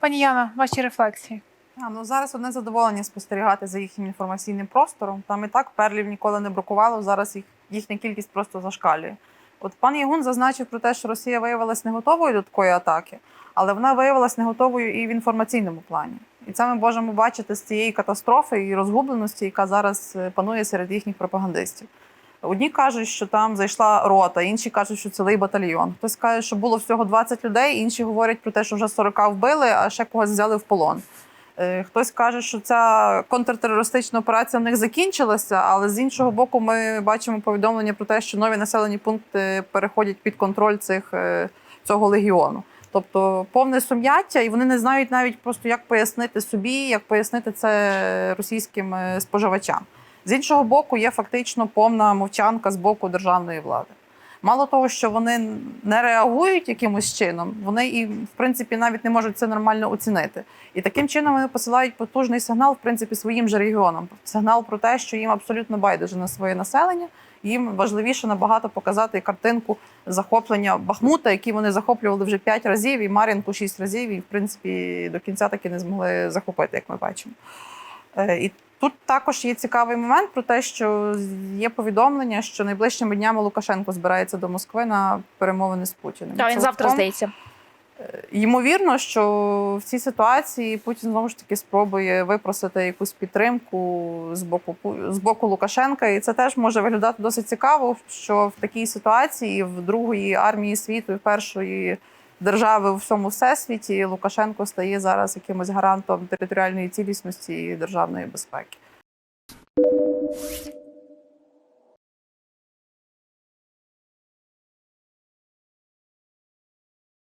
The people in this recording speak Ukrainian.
Пані Яна, ваші рефлексії. А, ну зараз одне задоволення спостерігати за їхнім інформаційним простором. Там і так перлів ніколи не бракувало. Зараз їх їхня кількість просто зашкалює. От пан Ягун зазначив про те, що Росія виявилась не готовою до такої атаки, але вона виявилась не готовою і в інформаційному плані. І це ми можемо бачити з цієї катастрофи і розгубленості, яка зараз е, панує серед їхніх пропагандистів. Одні кажуть, що там зайшла рота, інші кажуть, що цілий батальйон. Хтось каже, що було всього 20 людей, інші говорять про те, що вже 40 вбили, а ще когось взяли в полон. Е, Хтось каже, що ця контртерористична операція в них закінчилася, але з іншого боку, ми бачимо повідомлення про те, що нові населені пункти переходять під контроль цих, е, цього легіону. Тобто повне сум'яття, і вони не знають навіть просто, як пояснити собі, як пояснити це російським е, споживачам. З іншого боку, є фактично повна мовчанка з боку державної влади. Мало того, що вони не реагують якимось чином, вони і в принципі навіть не можуть це нормально оцінити. І таким чином вони посилають потужний сигнал, в принципі, своїм же регіонам. Сигнал про те, що їм абсолютно байдуже на своє населення. Їм важливіше набагато показати картинку захоплення Бахмута, які вони захоплювали вже п'ять разів, і Мар'їнку шість разів, і в принципі до кінця таки не змогли захопити, як ми бачимо. Е, І тут також є цікавий момент про те, що є повідомлення, що найближчими днями Лукашенко збирається до Москви на перемовини з Путіним. Так, він завтра здається. Ймовірно, що в цій ситуації Путін знову ж таки спробує випросити якусь підтримку з боку з боку Лукашенка, і це теж може виглядати досить цікаво, що в такій ситуації в другої армії світу і першої держави у всьому всесвіті Лукашенко стає зараз якимось гарантом територіальної цілісності і державної безпеки.